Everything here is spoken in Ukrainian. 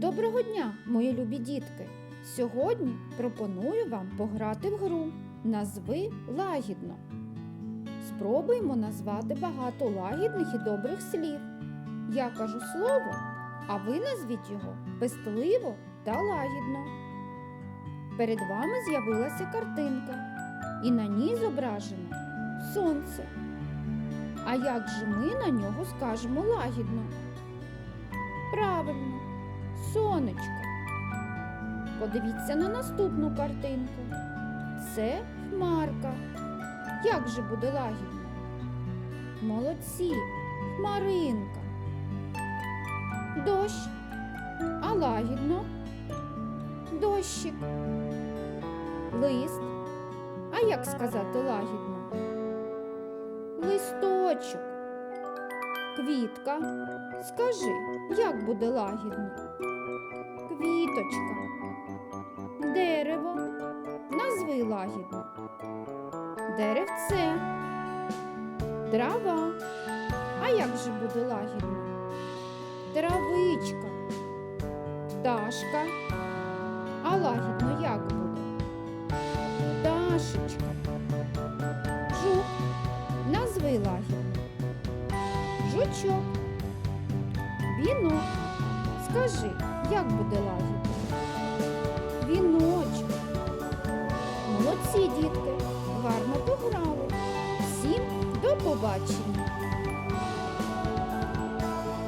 Доброго дня, мої любі дітки! Сьогодні пропоную вам пограти в гру Назви лагідно. Спробуємо назвати багато лагідних і добрих слів. Я кажу слово, а ви назвіть його пестливо та лагідно. Перед вами з'явилася картинка, і на ній зображено сонце. А як же ми на нього скажемо лагідно? Правильно, сонечко. Подивіться на наступну картинку. Це хмарка. Як же буде лагідно? Молодці, хмаринка. Дощ. А лагідно? Дощик. Лист. А як сказати лагідно? Листочок. Квітка. Скажи, як буде лагідно? Квіточка. Дерево. Назви лагідно. Деревце. Трава. А як же буде лагідно? Травичка. Пташка. А лагідно як буде? Пташечка. Жук. Назви лагідно. Жучок. Вінок. Скажи, як буде лазити? Віночок. Молодці, дітки, гарно пограли. Всім до побачення!